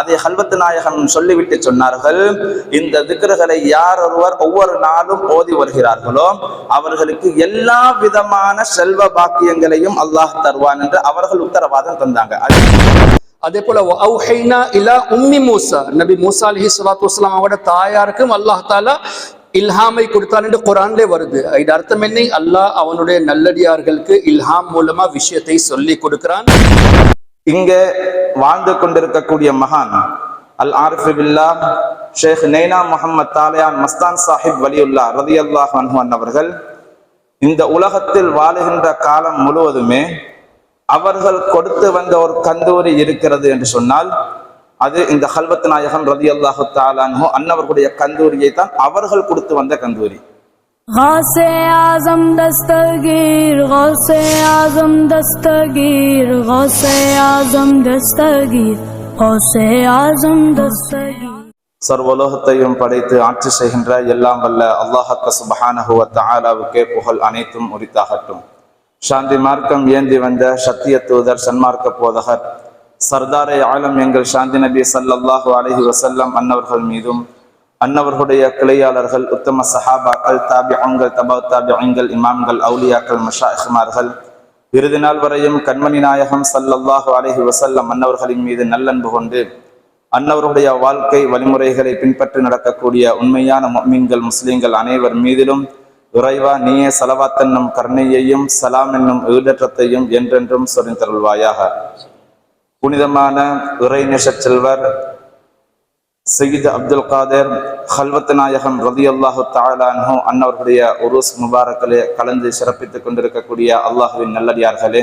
அதை ஹல்வத்து நாயகம் சொல்லிவிட்டு சொன்னார்கள். இந்த திக்ருகளை யார் ஒருவர் ஒவ்வொரு நாளும் ஓதி வருகிறார்களோ அவர்களுக்கு எல்லா விதமான செல்வ பாக்கியங்களையும் அல்லாஹ் தருவான் என்று அவர்கள் உத்தரவாதம் தந்தாங்க. அதே போல அவுஹைனா இலா உம்மி மூசா. நபி மூசா அலி சலாத்து வஸலாம் அவங்களோட தாயாருக்கும் அல்லாஹ் தாலா இல்ஹாமை கொடுத்தான் என்று குரான்லே வருது. இது அர்த்தம் என்ன? அல்லாஹ் அவனுடைய நல்லடியார்களுக்கு இல்ஹாம் மூலமா விஷயத்தை சொல்லி கொடுக்கிறான். இங்கே வாழ்ந்து கொண்டிருக்கக்கூடிய மகான் அல் ஆர்ஃபிபில்லா ஷேக் நெய்னா முகமது தாலியான் மஸ்தான் சாஹிப் வலியுல்லா ரதி அல்லாஹ் அவர்கள் இந்த உலகத்தில் வாழுகின்ற காலம் முழுவதுமே அவர்கள் கொடுத்து வந்த ஒரு கந்தூரி இருக்கிறது என்று சொன்னால் அது இந்த ஹல்வத் நாயகம் ரதி அல்லாஹு தாலான்ஹோ அன்னவர்களுடைய கந்தூரியை தான் அவர்கள் கொடுத்து வந்த கந்தூரி. غوث اعظم دستگیر غوث اعظم دستگیر غوث اعظم دستگیر غوث اعظم دستگیر சர்வலோகத்தையும் படைத்து ஆட்சி செய்கின்ற எல்லாம் வல்ல அல்லாஹக்க சுபஹானஹுவ தஆலாவுக்கே புகழ் அனைத்தும் உரித்தாகட்டும் சாந்தி மார்க்கம் ஏந்தி வந்த சத்திய தூதர் சன்மார்க்க போதகர் சர்தாரே ஆலம் எங்கள் சாந்தி நபி ஸல்லல்லாஹு அலைஹி வஸல்லம் அன்னவர்கள் மீதும் அன்னவர்களுடைய கிளையாளர்கள் உத்தம சஹாபாக்கள் தாபியங்கள் தபா தாபியங்கள் இமாம்கள் அவுலியாக்கள் மஷாஹ்மார்கள் இறுதி நாள் வரையும் கண்மணி நாயகம் சல்லல்லாஹு அலஹி வசல்லம் அன்னவர்களின் மீது நல்லன்பு கொண்டு அன்னவருடைய வாழ்க்கை வழிமுறைகளை பின்பற்றி நடக்கக்கூடிய உண்மையான மீன்கள் முஸ்லீம்கள் அனைவர் மீதிலும் இறைவா நீயே சலவாத்தன்னும் கருணையையும் சலாம் என்னும் ஈடற்றத்தையும் என்றென்றும் சொரிந்தருள்வாயாக. புனிதமான இறைநேச செல்வர் சையீத் அப்துல் காதர் ஹல்வத் நாயகம் ரதி அல்லாஹு தாலான்ஹோ அன்னவர்களுடைய உருஸ் முபாரக்கிலே கலந்து சிறப்பித்துக் கொண்டிருக்கக்கூடிய அல்லாஹுவின் நல்லடியார்களே.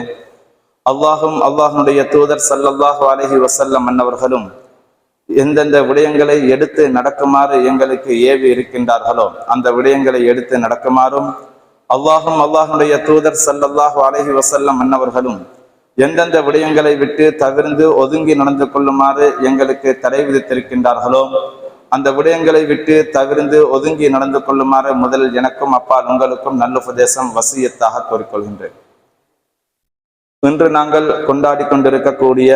அல்லாஹும் அல்லாஹனுடைய தூதர் சல்லல்லாஹு அலஹி வசல்லம் அன்னவர்களும் எந்தெந்த விடயங்களை எடுத்து நடக்குமாறு எங்களுக்கு ஏவி இருக்கின்றார்களோ அந்த விடயங்களை எடுத்து நடக்குமாறும் அல்லாஹும் அல்லாஹனுடைய தூதர் சல்லல்லாஹு அலஹி வசல்லம் அன்னவர்களும் எந்தெந்த விடயங்களை விட்டு தவிர்ந்து ஒதுங்கி நடந்து கொள்ளுமாறு எங்களுக்கு தடை விதித்திருக்கின்றார்களோ அந்த விடயங்களை விட்டு தவிர்ந்து ஒதுங்கி நடந்து கொள்ளுமாறு முதலில் எனக்கும் அப்பால் உங்களுக்கும் நல்ல உபதேசம் வசியத்தாக கோரிக்கொள்கின்றேன் இன்று நாங்கள் கொண்டாடி கொண்டிருக்கக்கூடிய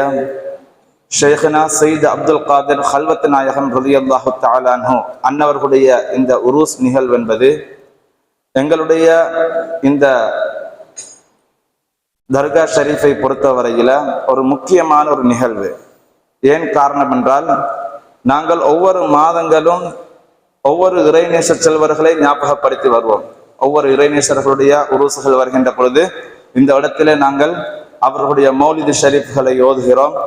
ஷேഖனா சயீத் அப்துல் காதர் ஹல்வத் நாயகம் ரலியல்லாஹு தாலான்ஹோ அன்னவர்களுடைய இந்த உருஸ் நிகழ்வு என்பது எங்களுடைய இந்த தர்கா ஷரீஃபை பொறுத்தவரையில ஒரு முக்கியமான ஒரு நிகழ்வு. ஏன் காரணம் என்றால் நாங்கள் ஒவ்வொரு மாதங்களும் ஒவ்வொரு இறைநேச செல்வர்களை ஞாபகப்படுத்தி வருவோம். ஒவ்வொரு இறைநேசர்களுடைய உருசுகள் வருகின்ற பொழுது இந்த இடத்திலே நாங்கள் அவர்களுடைய மௌலிது ஷரீஃப்களை ஓதுகிறோம்.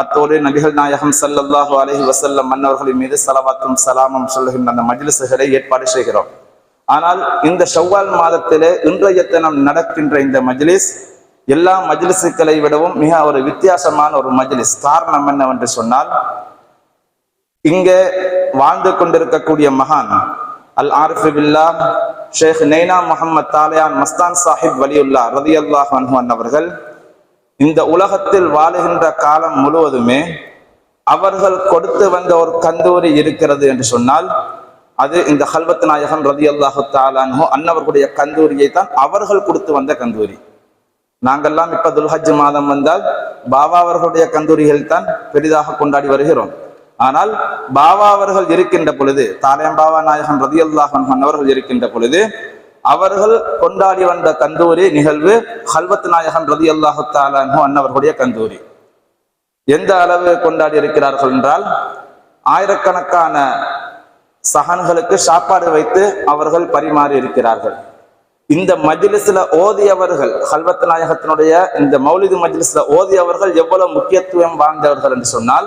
அத்தோடு நபிகள் நாயகம் ஸல்லல்லாஹு அலஹி வசல்லம் மன்னவர்களின் மீது சலவாத்தும் சலாமும் சொல்லுகின்ற அந்த மஜிலிசுகளை ஏற்பாடு செய்கிறோம். ஆனால் இந்த ஷவ்வால் மாதத்திலே இன்றைய தினம் நடக்கின்ற இந்த மஜ்லிஸ் எல்லா மஜ்லிஸுக்களை விடவும் மிக ஒரு வித்தியாசமான ஒரு மஜ்லிஸ். காரணம் என்னவென்று சொன்னால் இங்கே வாழ்ந்து கொண்டிருக்கக்கூடிய மகான் அல் ஆரிஃபு பில்லா ஷேக் நெய்னா முகமது தாலியான் மஸ்தான் சாஹிப் வலியுல்லா ரதி அல்லாஹ் அவர்கள் இந்த உலகத்தில் வாழுகின்ற காலம் முழுவதுமே அவர்கள் கொடுத்து வந்த ஒரு கந்தூரி இருக்கிறது என்று சொன்னால் அது இந்த ஹல்வத் நாயகன் ரதி அல்லாஹு தாலான்ஹோ அன்னவர்களுடைய கந்தூரியை தான் அவர்கள் கொடுத்து வந்த கந்தூரி. நாங்கெல்லாம் இப்ப துல்ஹஜ் மாதம் வந்தால் பாபா அவர்களுடைய கந்தூரிகள் தான் பெரிதாக கொண்டாடி வருகிறோம். ஆனால் பாபா அவர்கள் இருக்கின்ற பொழுது தாலியம் பாபா நாயகன் ரதி அல்லாஹன் அவர்கள் இருக்கின்ற பொழுது அவர்கள் கொண்டாடி வந்த கந்தூரி நிகழ்வு ஹல்வத் நாயகன் ரதி அல்லாஹு தாலான்ஹோ அன்னவர்களுடைய கந்தூரி. எந்த அளவு கொண்டாடி இருக்கிறார்கள் என்றால் ஆயிரக்கணக்கான சகன்களுக்கு சாப்பாடு வைத்து அவர்கள் பரிமாறி இருக்கிறார்கள். இந்த மஜ்லிஸ்ல ஓதியவர்கள் ஹல்வத் நாயகத்தினுடைய இந்த மௌலிது மஜ்லிஸ்ல ஓதியவர்கள் எவ்வளவு முக்கியத்துவம் வாழ்ந்தவர்கள் என்று சொன்னால்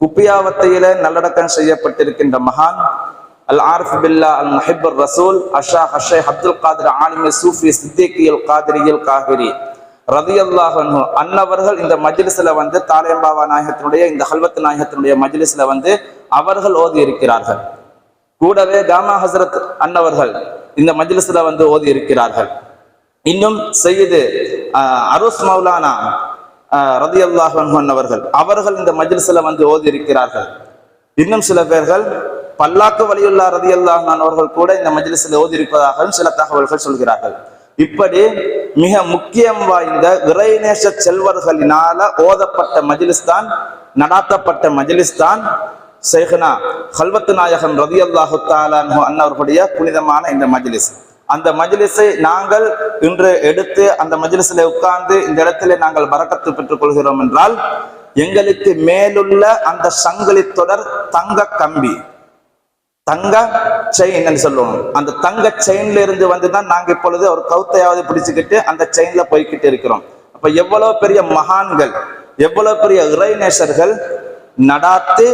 குப்பியாவத்தையில நல்லடக்கம் செய்யப்பட்டிருக்கின்ற மகான் அல் ஆர்ஃப் பில்லா அல் முஹிபுர் ரசூல் அஷா ஹஷே அப்துல் காதிர் ஆலிமி சூஃபி சித்திகியல் காதிரியல் காகிரி ரதியல்லாஹ் அன்ஹு. அன்னவர்கள் இந்த மஜ்லிஸ்ல வந்து தாலேம்பாவா நாயகத்தினுடைய இந்த ஹல்வத் நாயகத்தினுடைய மஜ்லிஸ்ல வந்து அவர்கள் ஓதி இருக்கிறார்கள் கூடவே காமா ஹசரத் அன்னவர்கள் இந்த மஜ்லிஸ்ல வந்து ஓதி இருக்கிறார்கள். இன்னும் செய்யுது அருஸ் மௌலானா ரதி அல்லாஹன் அவர்கள் அவர்கள் இந்த மஜ்லிஸ்ல வந்து ஓதி இருக்கிறார்கள். இன்னும் சில பேர்கள் பல்லாக்கு வலியுல்லா ரதி அல்லாஹன் அவர்கள் கூட இந்த மஜ்லிஸ்ல ஓதி இருப்பதாகவும் சில தகவல்கள் சொல்கிறார்கள். இப்படி மிக முக்கியம் வாய்ந்த இறைநேச செல்வர்களினால ஓதப்பட்ட மஜிலிஸ்தான் நடாத்தப்பட்ட மஜிலிஸ்தான் சேகனா ஹல்வத்து நாயகன் ரதி அல்லாஹு அண்ணவர்களுடைய புனிதமான இந்த மஜ்லிஸ். அந்த மஜ்லிஸை நாங்கள் இன்று எடுத்து அந்த மஜ்லிஸில் உட்கார்ந்து இந்த இடத்திலே நாங்கள் வரக்கத்து பெற்றுக் கொள்கிறோம் என்றால் எங்களுக்கு மேலுள்ள அந்த சங்கிலி தொடர் தங்க கம்பி. தங்க செயின் சொல்லுவோம். அந்த தங்க செயின்ல இருந்து வந்துதான் நாங்க இப்பொழுது ஒரு கவுத்தையாவது பிடிச்சுக்கிட்டு அந்த செயின்ல போய்கிட்டு இருக்கிறோம். அப்ப எவ்வளவு பெரிய மகான்கள் எவ்வளவு பெரிய இறைநேசர்கள் நடாத்து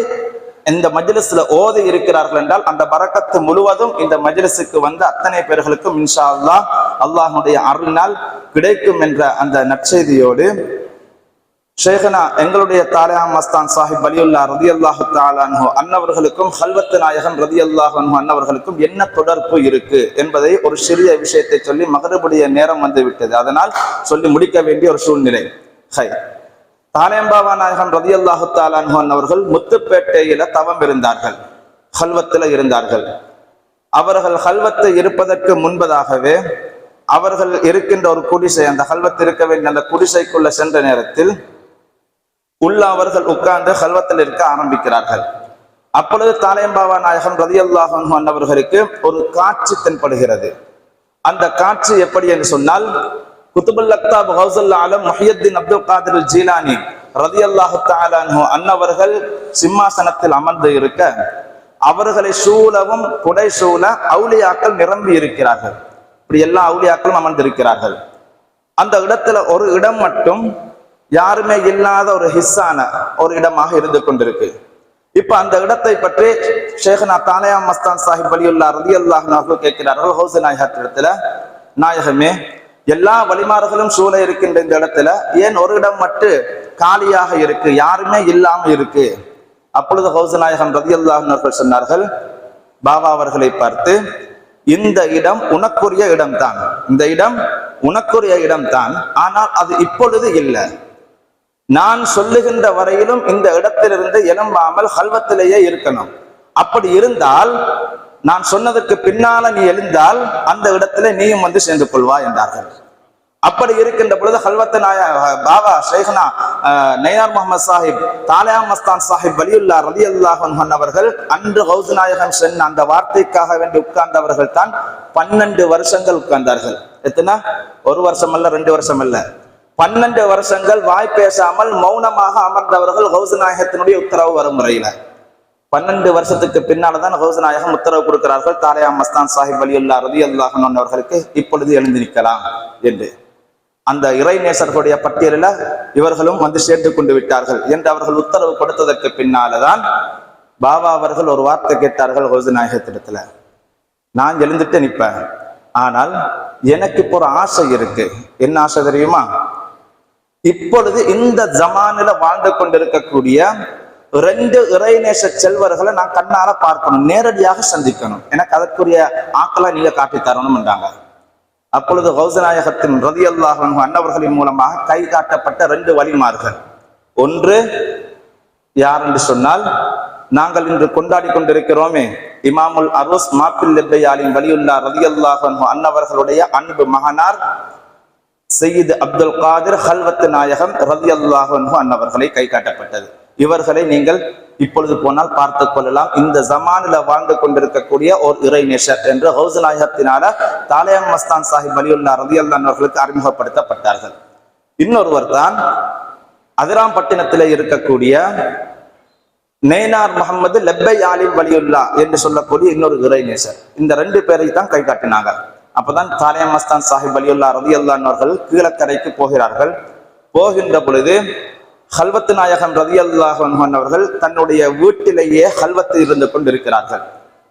இந்த மஜ்லிஸ்ல ஓதி இருக்கிறார்கள் என்றால் அந்த பரக்கத்து முழுவதும் இந்த மஜ்லிஸுக்கு வந்த அத்தனை பேர்களுக்கும் இன்ஷா அல்லாஹ் அல்லாஹ்வுடைய அருளினால் கிடைக்கும் என்ற அந்த நற்செய்தியோடு ஷேகனா எங்களுடைய தாலியா மஸ்தான் சாஹிப் அலியுல்லா ரதி அல்லாஹு தாலான்ஹோ அன்னவர்களுக்கும் ஹல்வத்து நாயகம் ரதி அல்லாஹு அன்னவர்களுக்கும் என்ன தொடர்பு இருக்கு என்பதை ஒரு சிறிய விஷயத்தை சொல்லி மகரபுடைய நேரம் வந்து விட்டது. அதனால் சொல்லி முடிக்க வேண்டிய ஒரு சூழ்நிலை. ஹை. தாலேம்பாவா நாயகம் ரதி அல்லாஹு தாலான்ஹோ அவர்கள் முத்துப்பேட்டையில தவம் இருந்தார்கள். ஹல்வத்தில் இருந்தார்கள். அவர்கள் ஹல்வத்தை இருப்பதற்கு முன்பதாகவே அவர்கள் இருக்கின்ற ஒரு குடிசை அந்த ஹல்வத் இருக்க வேண்டிய அந்த குடிசைக்குள்ள சென்ற நேரத்தில் உள்ள அவர்கள் உட்கார்ந்து ஹல்வத்தில் இருக்க ஆரம்பிக்கிறார்கள். அப்பொழுது தாலேம்பாவா நாயகம் ரதி அல்லாஹன் அவர்களுக்கு ஒரு காட்சி தென்படுகிறது. அந்த காட்சி எப்படி என்று சொன்னால் குத்துபுல் அக்தாப் ஹவுசுல்லா ஆலம் முஹியத்தின் அப்துல் காதிர் ஜீலானி ரதி அல்லாஹு அன்னவர்கள் சிம்மாசனத்தில் அமர்ந்து இருக்க அவர்களை சூழவும் குடை சூழ அவுலியாக்கள் நிரம்பி இருக்கிறார்கள். இப்படி எல்லா அவுளியாக்களும் அமர்ந்திருக்கிறார்கள் அந்த இடத்துல ஒரு இடம் மட்டும் யாருமே இல்லாத ஒரு ஹிஸ்ஸான ஒரு இடமாக இருந்து கொண்டிருக்கு. இப்ப அந்த இடத்தை பற்றி ஷேகனா தாலயா மஸ்தான் சாஹிப் வலியுல்லா ரதி அல்லாஹ் கேட்கிறார்கள் ஹவுஸ் நாயகத்திடத்துல நாயகமே எல்லா வழிமார்களும் சூழ இருக்கின்ற இந்த இடத்துல ஏன் ஒரு இடம் மட்டும் காலியாக இருக்கு? யாருமே இல்லாம இருக்கு. அப்பொழுது ஹவுசநாயகம் ரதி அல்லாஹர்கள் சொன்னார்கள் பாபா அவர்களை பார்த்து இந்த இடம் உனக்குரிய இடம்தான். இந்த இடம் உனக்குரிய இடம்தான். ஆனால் அது இப்பொழுது இல்லை. நான் சொல்லுகின்ற வரையிலும் இந்த இடத்திலிருந்து எலும்பாமல் ஹல்வத்திலேயே இருக்கணும். அப்படி இருந்தால் நான் சொன்னதற்கு பின்னால நீ எழுந்தால் அந்த இடத்துல நீயும் வந்து சேர்ந்து கொள்வா என்றார்கள். அப்படி இருக்கின்ற பொழுது ஹல்வத்த நாய பாபா ஷேகனா நைனார் முகமது சாஹிப் தாலியா மஸ்தான் சாஹிப் வலியுல்லா ரலி அல்லாஹன் அவர்கள் அன்று ஹவுஸ் நாயகம் சென் அந்த வார்த்தைக்காக வேண்டி உட்கார்ந்தவர்கள் தான் பன்னெண்டு வருஷங்கள் உட்கார்ந்தார்கள். எத்தனை? ஒரு வருஷம் அல்ல ரெண்டு வருஷம் அல்ல பன்னெண்டு வருஷங்கள் வாய் பேசாமல் மௌனமாக அமர்ந்தவர்கள் ஹவுஸ் நாயகத்தினுடைய உத்தரவு வரும் முறையில. பன்னெண்டு வருஷத்துக்கு பின்னால்தான் ஹவுஸ் உத்தரவு கொடுக்கிறார்கள். தாரையா மஸ்தான் சாஹிப் வலியுல்லா ரதி அல்லாஹன் அவர்களுக்கு இப்பொழுது எழுந்து நிற்கலாம் என்று. அந்த இறைநேசர்களுடைய பட்டியலில் இவர்களும் வந்து சேர்த்து கொண்டு விட்டார்கள் என்று அவர்கள் உத்தரவு கொடுத்ததற்கு பின்னால்தான் பாபா அவர்கள் ஒரு வார்த்தை கேட்டார்கள் ஹவுஸ் நான் எழுந்துட்டு நிற்பேன். ஆனால் எனக்கு இப்போ ஒரு ஆசை இருக்கு. என்ன ஆசை தெரியுமா? இப்பொழுது இந்த ஜமானில வாழ்ந்து கொண்டிருக்கக்கூடிய ரெண்டு இறைநேச செல்வர்களை நான் கண்ணால பார்க்கணும் நேரடியாக சந்திக்கணும். எனக்கு அதற்குரிய ஆக்களை நீங்க காட்டி தரணும்ன்றாங்க. அப்பொழுது ஹவுசநாயகத்தின் ரதி அல்லாஹ் அன்னவர்களின் மூலமாக கை காட்டப்பட்ட ரெண்டு வழிமார்கள். ஒன்று யார் என்று சொன்னால் நாங்கள் இன்று கொண்டாடி கொண்டிருக்கிறோமே இமாமுல் அருஸ் மாப்பிள்ளையாளின் லெப்பையாலின் வலியுல்லா ரதி அல்லாஹ் அன்னவர்களுடைய அன்பு மகனார் சையீத் அப்துல் காதிர் ஹல்வத்து நாயகம் ரதி அல்லாஹன்ஹு அன்னவர்களை கை காட்டப்பட்டது. இவர்களை நீங்கள் இப்பொழுது போனால் பார்த்து கொள்ளலாம். இந்த ஜமானில வாழ்ந்து கொண்டிருக்கக்கூடிய ஒரு இறைநேஷர் என்று ஹவுஸ் நாயகத்தினால தாலயம் மஸ்தான் சாஹிப் அலியுல்லா ரதியல்லான் அவர்களுக்கு அறிமுகப்படுத்தப்பட்டார்கள். இன்னொருவர் தான் அதிராம்பட்டினத்திலே இருக்கக்கூடிய நேனார் முகமது லெப்பை ஆலிம் வலியுல்லா என்று சொல்லக்கூடிய இன்னொரு இறைநேசர் இந்த ரெண்டு பேரை தான் கை காட்டினாங்க அப்பதான் தாலியா மஸ்தான் சாஹிப் அலியுல்லா ரதி அவர்கள் கீழக்கரைக்கு போகிறார்கள். போகின்ற பொழுது ஹல்வத்து நாயகம் ரதி அல்லாஹன் அவர்கள் தன்னுடைய வீட்டிலேயே ஹல்வத்து இருந்து கொண்டிருக்கிறார்கள்.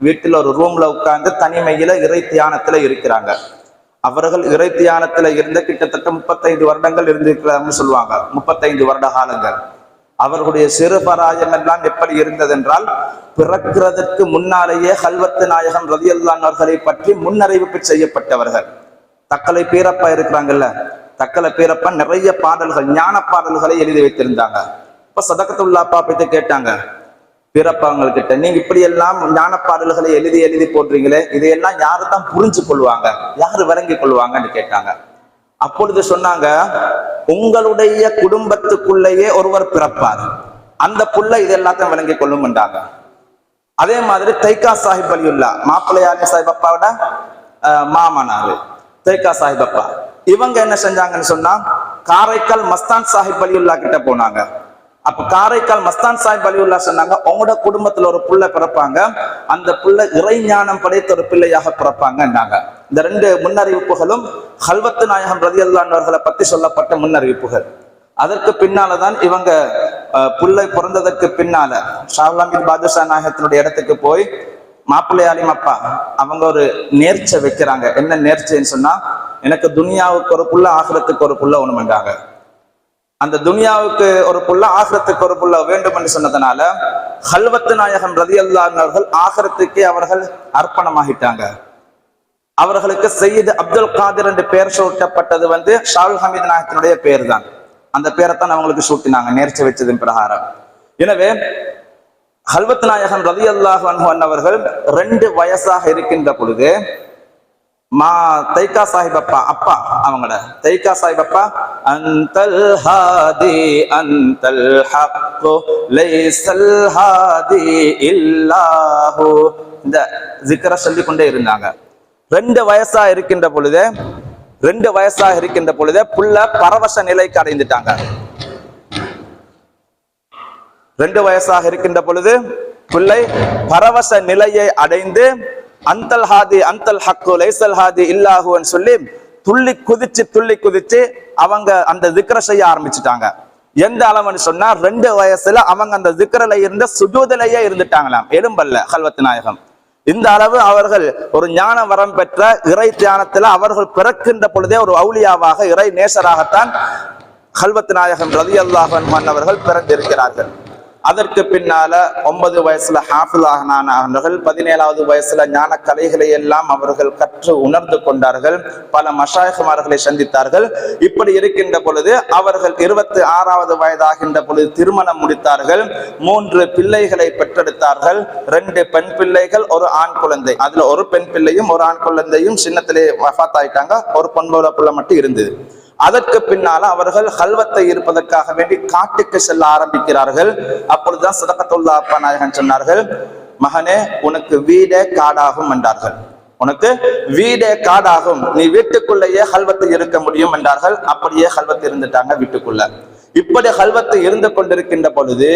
வீட்டில் ஒரு ரூம்ல உட்கார்ந்து தனிமையில இறை தியானத்துல இருக்கிறாங்க. அவர்கள் இறை தியானத்துல இருந்த கிட்டத்தட்ட முப்பத்தைந்து வருடங்கள் இருந்திருக்கிறாங்கன்னு சொல்லுவாங்க. முப்பத்தைந்து வருட காலங்கள். அவர்களுடைய சிறுபராயம் எல்லாம் எப்படி இருந்தது என்றால் பிறக்கிறதற்கு முன்னாலேயே ஹல்வத்து நாயகம் ரதி அவர்களை பற்றி முன்னறிவிப்பு செய்யப்பட்டவர்கள். தக்கலை பீரப்பா இருக்கிறாங்கல்ல. தக்கல பீரப்பா நிறைய பாடல்கள் ஞான பாடல்களை எழுதி வைத்திருந்தாங்க. இப்ப சதக்கத்துல்லாப்பா பத்தி கேட்டாங்க. பீரப்பாங்கள் கிட்ட நீங்க இப்படி எல்லாம் ஞான பாடல்களை எழுதி எழுதி போடுறீங்களே இதையெல்லாம் யாரு தான் புரிஞ்சு கொள்வாங்க? யாரு விளங்கி கொள்வாங்கன்னு கேட்டாங்க. அப்பொழுது சொன்னாங்க உங்களுடைய குடும்பத்துக்குள்ளேயே ஒருவர் பிறப்பார். அந்த புள்ள இது எல்லாத்தையும் விளங்கி கொள்ளும்ன்றாங்க. அதே மாதிரி தைக்கா சாஹிப் அலியுல்லா மாப்பிள்ளையாரி சாஹிப் அப்பாவோட அஹ், மாமனாரு தைக்கா சாஹிப் அப்பா. இவங்க என்ன செஞ்சாங்கன்னு சொன்னா காரைக்கால் மஸ்தான் சாஹிப் அலியுல்லா கிட்ட போனாங்க. அப்ப காரைக்கால் மஸ்தான் சாஹிப் அலியுல்லா சொன்னாங்க உங்களோட குடும்பத்துல ஒரு புள்ள பிறப்பாங்க. அந்த புள்ள இறை ஞானம் படைத்த ஒரு பிள்ளையாக பிறப்பாங்கன்னாங்க. இந்த ரெண்டு முன்னறிவிப்புகளும் ஹல்வத்து நாயகம் ரதி அவர்களை பத்தி சொல்லப்பட்ட முன்னறிவிப்புகள். அதற்கு பின்னாலதான் இவங்க புள்ளை பிறந்ததற்கு பின்னால ஷாவுலாமின் பாதுஷா நாயகத்தினுடைய இடத்துக்கு போய் மாப்பிள்ளையாரிமப்பா அவங்க ஒரு நேர்ச்சை வைக்கிறாங்க. என்ன நேர்ச்சைன்னு சொன்னா எனக்கு துனியாவுக்கு ஒரு புள்ள ஆசிரத்துக்கு ஒரு புள்ள ஒண்ணுமெண்டாங்க அந்த துனியாவுக்கு ஒரு புள்ள ஆசிரத்துக்கு ஒரு புள்ள வேண்டும் என்று சொன்னதுனால ஹல்வத்து நாயகம் ரதி அவர்கள் ஆசிரத்துக்கே அவர்கள் அர்ப்பணமாகிட்டாங்க. அவர்களுக்கு சையீது அப்துல் காதிர் என்று பெயர் சூட்டப்பட்டது வந்து ஷாருல் ஹமீத் நாயகத்தினுடைய பெயர் தான் அந்த பேரைத்தான் அவங்களுக்கு சூட்டினாங்க நேர்ச்சி வச்சதின் பிரகாரம். எனவே ஹல்வத் நாயகம் ரதி அல்லாஹ் அவர்கள் ரெண்டு வயசாக இருக்கின்ற பொழுது மா தைக்கா சாஹிப் அப்பா அப்பா அவங்களோட. தைக்கா சாஹிப் அப்பா அந்தல் ஹாதி அந்தல் ஹக்கு லைசல் ஹாதி இல்லாஹு. இந்த ஜிக்கரை சொல்லிக்கொண்டே இருந்தாங்க. ரெண்டு வயசா இருக்கின்ற பொழுது ரெண்டு வயசா இருக்கின்ற பொழுது புள்ள பரவச நிலைக்கு அடைந்துட்டாங்க. ரெண்டு வயசாக இருக்கின்ற பொழுது பிள்ளை பரவச நிலையை அடைந்து அந்தல் ஹாதி அந்தல் ஹக்கு லைசல் ஹாதி இல்லாஹுன்னு சொல்லி துள்ளி குதிச்சு துள்ளி குதிச்சு அவங்க அந்த திக்ர செய்ய ஆரம்பிச்சுட்டாங்க. எந்த அளவுன்னு சொன்னா ரெண்டு வயசுல அவங்க அந்த திக்ரல இருந்த சுஜூதிலேயே இருந்துட்டாங்களாம். எலும்பல்ல ஹல்வத் நாயகம். இந்த அளவு அவர்கள் ஒரு ஞான வரம் பெற்ற இறை தியானத்துல அவர்கள் பிறக்கின்ற பொழுதே ஒரு அவுளியாவாக இறை நேசராகத்தான் ஹல்வத் நாயகம் ரதி அல்லாஹன் அவர்கள் பிறந்திருக்கிறார்கள். அதற்கு பின்னால ஒன்பது வயசுல ஹாஃபிலாகனான ஆனார்கள் பதினேழாவது வயசுல ஞான கலைகளை எல்லாம் அவர்கள் கற்று உணர்ந்து கொண்டார்கள். பல மஷாயகுமார்களை சந்தித்தார்கள். இப்படி இருக்கின்ற பொழுது அவர்கள் இருபத்தி ஆறாவது வயதாகின்ற பொழுது திருமணம் முடித்தார்கள். மூன்று பிள்ளைகளை பெற்றெடுத்தார்கள். ரெண்டு பெண் பிள்ளைகள் ஒரு ஆண் குழந்தை. அதுல ஒரு பெண் பிள்ளையும் ஒரு ஆண் குழந்தையும் சின்னத்திலே வஃபாத் ஆயிட்டாங்க ஒரு பொன்போல புள்ள மட்டும் இருந்தது. அதற்கு பின்னால அவர்கள் ஹல்வத்தை இருப்பதற்காக வேண்டி காட்டுக்கு செல்ல ஆரம்பிக்கிறார்கள். அப்பொழுதுதான் சதகத்துல்லா அப்பா நாயகன் சொன்னார்கள் மகனே உனக்கு வீடே காடாகும் என்றார்கள். உனக்கு வீடே காடாகும். நீ வீட்டுக்குள்ளேயே ஹல்வத்தை இருக்க முடியும் என்றார்கள். அப்படியே ஹல்வத்தை இருந்துட்டாங்க வீட்டுக்குள்ள. இப்படி ஹல்வத்தை இருந்து கொண்டிருக்கின்ற பொழுது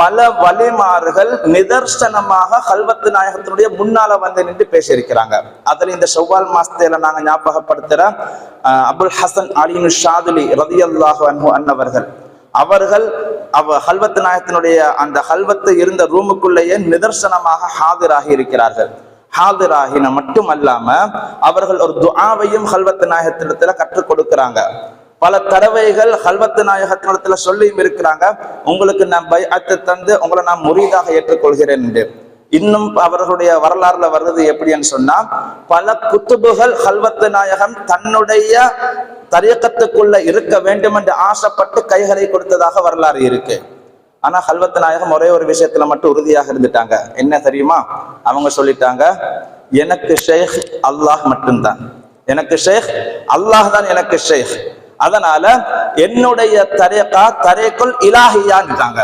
பல வழிமாறுகள் நிதர்சனமாக கல்வத்து நாயகத்தினுடைய முன்னால வந்து நின்று பேசியிருக்கிறாங்க. அதுல இந்த செவ்வால் மாசத்துல நாங்க ஞாபகப்படுத்துற அபுல் ஹசன் அலினு ஷாதுலி ரதி அல்லாஹு அன்ஹு அன்னவர்கள். அவர்கள் அவ ஹல்வத்து நாயகத்தினுடைய அந்த ஹல்வத்து இருந்த ரூமுக்குள்ளேயே நிதர்சனமாக ஹாதிராகி இருக்கிறார்கள். ஹாதிராகின மட்டும் அல்லாம அவர்கள் ஒரு துஆவையும் ஹல்வத்து நாயகத்திடத்துல கற்றுக் கொடுக்கிறாங்க. பல தடவைகள் ஹல்வத்து நாயகத்தினத்துல சொல்லியும் இருக்கிறாங்க. உங்களுக்கு நான் பயத்தை தந்து உங்களை நான் முறியதாக ஏற்றுக்கொள்கிறேன் என்று. இன்னும் அவர்களுடைய வரலாறுல வர்றது எப்படின்னு சொன்னா பல குத்துபுகள் ஹல்வத்து நாயகம் தன்னுடைய தரியக்கத்துக்குள்ள இருக்க வேண்டும் என்று ஆசைப்பட்டு கைகளை கொடுத்ததாக வரலாறு இருக்கு. ஆனா ஹல்வத்து நாயகம் ஒரே ஒரு விஷயத்துல மட்டும் உறுதியாக இருந்துட்டாங்க. என்ன தெரியுமா? அவங்க சொல்லிட்டாங்க எனக்கு ஷேக் அல்லாஹ் மட்டும்தான். எனக்கு ஷேக் அல்லாஹ் தான் எனக்கு ஷேக். அதனால என்னுடைய தரேக்கா தரேக்குள் இலாஹியான்ட்டாங்க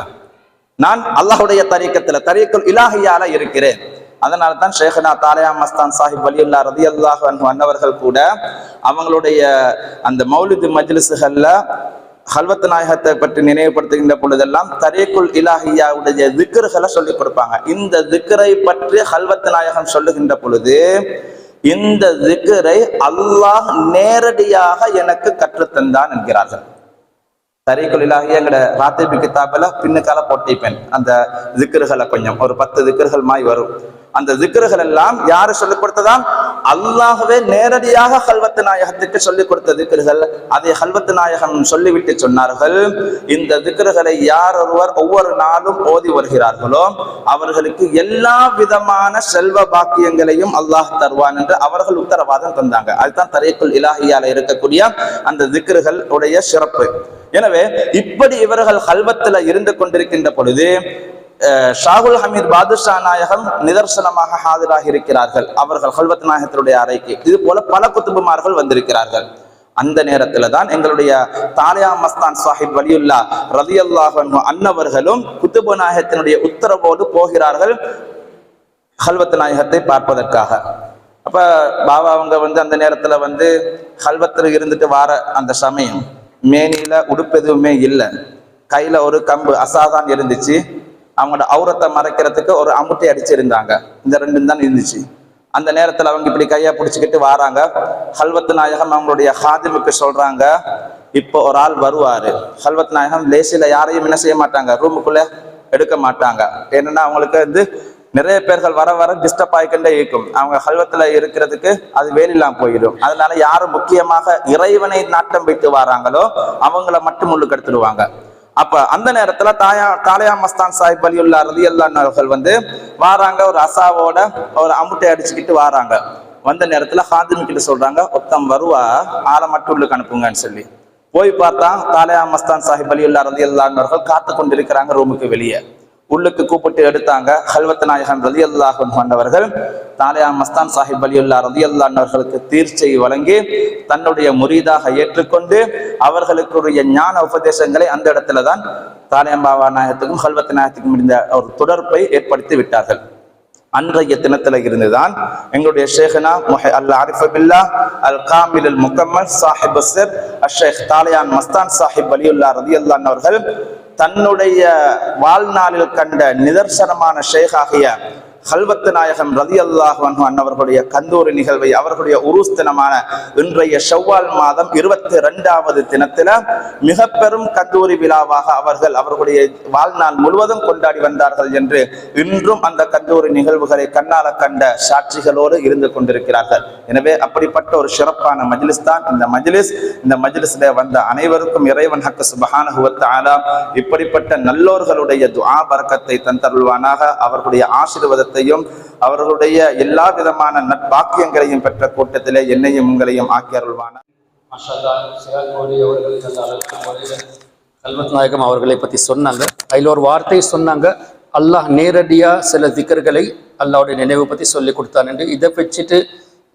நான் அல்லாஹுடைய தரீக்கத்துல தரீக்குள் இலாஹியால இருக்கிறேன். அதனால தான் ஷேகனா தாலயா மஸ்தான் சாஹிப் வலியுல்லா ரதி அல்லாஹ் அன்னவர்கள் கூட அவங்களுடைய அந்த மௌலிது மஜ்லிசுகள்ல ஹல்வத் நாயகத்தை பற்றி நினைவுபடுத்துகின்ற பொழுதெல்லாம் தரேக்குல் இலாஹியாவுடைய திக்ருகளை சொல்லிக் கொடுப்பாங்க. இந்த திக்ரை பற்றி ஹல்வத் நாயகம் சொல்லுகின்ற பொழுது இந்த திகரை அல்லாஹ் நேரடியாக எனக்கு கற்றுத்தந்தான் என்கிறார்கள். தரீக்குல் எங்களோட ராத்திரி கிதாபில் பின்னுக்கால போட்டிப்பேன். அந்த திக்ருகளை கொஞ்சம் ஒரு பத்து திக்ருகள் மாய் வரும். அந்த திக்ருகள் எல்லாம் யாரு சொல்லிக் கொடுத்ததாம்? அல்லாகவே நேரடியாக ஹல்வத்து நாயகத்துக்கு சொல்லிக் கொடுத்த திக்ருகள். அதை ஹல்வத்து நாயகம் சொல்லிவிட்டு சொன்னார்கள். இந்த திக்ருகளை யார் ஒருவர் ஒவ்வொரு நாளும் ஓதி வருகிறார்களோ அவர்களுக்கு எல்லா விதமான செல்வ பாக்கியங்களையும் அல்லாஹ் தருவான் என்று அவர்கள் உத்தரவாதம் தந்தாங்க. அதுதான் தரைக்குள் இலாஹியால இருக்கக்கூடிய அந்த திக்ருகள் உடைய சிறப்பு. எனவே இப்படி இவர்கள் ஹல்வத்துல இருந்து கொண்டிருக்கின்ற பொழுது ஷாகுல் ஹமீர் பாதுஷா நாயகம் நிதர்சனமாக ஆஜராகி இருக்கிறார்கள் அவர்கள் ஹல்வத் நாயகத்தினுடைய அறைக்கு. இது போல பல குத்துபுமார்கள் வந்திருக்கிறார்கள். அந்த நேரத்துல தான் எங்களுடைய தாலியா மஸ்தான் சாஹிப் வலியுல்லா ரலியல்லாஹு அன்னவர்களும் குத்துபு நாயகத்தினுடைய உத்தரவோடு போகிறார்கள் ஹல்வத் நாயகத்தை பார்ப்பதற்காக. அப்ப பாபா அவங்க வந்து அந்த நேரத்துல வந்து ஹல்வத்தில் இருந்துட்டு வார அந்த சமயம் மேனியில உடுப்பு எதுவுமே இல்லை. கையில ஒரு கம்பு அசாதான் இருந்துச்சு. அவங்களோட அவுரத்தை மறைக்கிறதுக்கு ஒரு அமுட்டை அடிச்சிருந்தாங்க. இந்த ரெண்டும் தான் இருந்துச்சு. அந்த நேரத்தில் அவங்க இப்படி கையை பிடிச்சிக்கிட்டு வாராங்க. ஹல்வத் நாயகம் அவங்களுடைய ஹாதிமுக்கு சொல்றாங்க இப்போ ஒரு ஆள் வருவாரு. ஹல்வத் நாயகம் லேசில யாரையும் என்ன செய்ய மாட்டாங்க ரூமுக்குள்ள எடுக்க மாட்டாங்க. என்னன்னா அவங்களுக்கு வந்து நிறைய பேர்கள் வர வர டிஸ்டர்ப் ஆகிக்கண்டே இருக்கும். அவங்க ஹல்வத்துல இருக்கிறதுக்கு அது வேலையெல்லாம் போயிடும். அதனால யாரும் முக்கியமாக இறைவனை நாட்டம் வைத்து வராங்களோ அவங்கள மட்டும் உள்ளுக்கு எடுத்துடுவாங்க. அப்ப அந்த நேரத்துல தாயா தாலையா மஸ்தான் சாஹிப் அலியுல்லா ரதி அவர்கள் வந்து வாராங்க ஒரு அசாவோட ஒரு அமுட்டை அடிச்சுக்கிட்டு வாராங்க. வந்த நேரத்துல ஹாதிம் கிட்ட சொல்றாங்க ஒத்தம் வருவா ஆளை மட்டும் உள்ளுக்கு அனுப்புங்கன்னு சொல்லி. போய் பார்த்தா தாலையா மஸ்தான் சாஹிப் அலியுல்லா ரதி அவர்கள் காத்து கொண்டிருக்கிறாங்க ரூமுக்கு வெளியே. உள்ளுக்கு கூப்பிட்டு எடுத்தாங்க ஹல்வத் நாயகன் ரதி அல்லாஹ் கொண்டவர்கள் தாலியா மஸ்தான் சாஹிப் அலியுல்லா ரதி அவர்களுக்கு தீர்ச்சை வழங்கி தன்னுடைய முரீதாக ஏற்றுக்கொண்டு அவர்களுக்குரிய ஞான உபதேசங்களை அந்த இடத்துல தான் தாலியாம் பாபா நாயகத்துக்கும் ஹல்வத் நாயகத்துக்கும் இருந்த ஒரு தொடர்பை ஏற்படுத்தி விட்டார்கள். அன்றைய தினத்துல இருந்துதான் எங்களுடைய ஷேகனா முஹை அல் அரிஃபபில்லா அல் காமில் அல் முகம்மல் சாஹிப் அஸ்ஸர் அஷேக் தாலியான் மஸ்தான் சாஹிப் அலியுல்லா ரதியல்லான் அவர்கள் தன்னுடைய வாழ்நாளில் கண்ட நிதர்சனமான ஷேகாகிய ஹல்வத்து நாயகம் ரதி அல்லாஹ் அன்னவர்களுடைய கந்தூரி நிகழ்வை அவர்களுடைய உருஸ் தினமான இன்றைய செவ்வால் மாதம் இருபத்தி ரெண்டாவது தினத்தில மிக பெரும் கந்தூரி விழாவாக அவர்கள் அவர்களுடைய வாழ்நாள் முழுவதும் கொண்டாடி வந்தார்கள் என்று இன்றும் அந்த கந்தூரி நிகழ்வுகளை கண்ணால கண்ட சாட்சிகளோடு இருந்து கொண்டிருக்கிறார்கள். எனவே அப்படிப்பட்ட ஒரு சிறப்பான மஜ்லிஸ் தான் இந்த மஜ்லிஸ். இந்த மஜ்லிஸ்ல வந்த அனைவருக்கும் இறைவன் ஹக்கு சுபஹானஹு ஆனால் இப்படிப்பட்ட நல்லோர்களுடைய துஆ பரக்கத்தை தந்தருள்வானாக. அவர்களுடைய ஆசீர்வாதத்தையும் அவர்களுடைய எல்லா விதமான நட்பாக்கியங்களையும் பெற்ற கூட்டத்திலே என்னையும் உங்களையும் ஆக்கி அருள்வானா. கல்வத் நாயகம் அவர்களை பற்றி சொன்னாங்க. அதில் ஒரு வார்த்தை சொன்னாங்க. அல்லாஹ் நேரடியாக சில திக்கர்களை அல்லாஹ்வுடைய நினைவு பற்றி சொல்லி கொடுத்தான் என்று. இதை வச்சுட்டு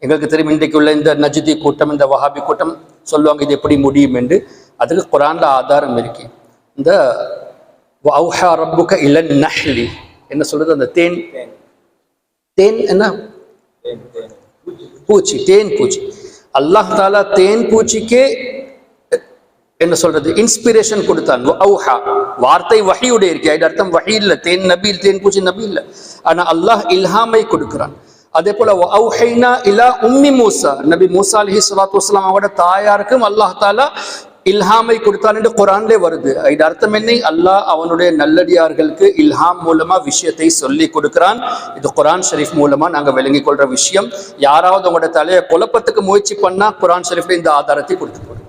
எங்களுக்கு தெரியும் இன்றைக்கு உள்ள இந்த நஜ்தி கூட்டம் இந்த வஹாபி கூட்டம் சொல்லுவாங்க இது எப்படி முடியும் என்று. அதுக்கு குரான்ல ஆதாரம் இருக்கு. இந்த வௌஹா ரப்புக இளன் நஹ்லி. என்ன சொல்றது? அந்த தேன். தேன் என்ன? பூச்சி தேன் பூச்சி. அல்லாஹ் தாலா தேன் பூச்சிக்கே என்ன சொல்றது? இன்ஸ்பிரேஷன் கொடுத்தான். அவுஹா வார்த்தை வகையுடைய இருக்கு. அது அர்த்தம் வகை இல்ல. தேன் நபி தேன் பூச்சி நபி இல்ல. ஆனா அல்லாஹ் இல்ஹாமை கொடுக்கிறான். அதே போல அவுஹைனா இலா உம்மி மூசா. நபி மூசா அலி சலாத்து வஸ்லாம் அவரோட தாயாருக்கும் அல்லாஹ் தாலா இல்ஹாமை கொடுத்தான் என்று குரான்லே வருது. இது அர்த்தம் என்ன அல்லாஹ் அவனுடைய நல்லடியார்களுக்கு இல்ஹாம் மூலமா விஷயத்தை சொல்லி கொடுக்கிறான். இது குரான் ஷரீஃப் மூலமா நாங்க விளங்கி கொள்ற விஷயம். யாராவது உங்களோட தலையை குழப்பத்துக்கு முயற்சி பண்ணா குரான் ஷரீஃப்ல இந்த ஆதாரத்தை கொடுத்து போடுங்க.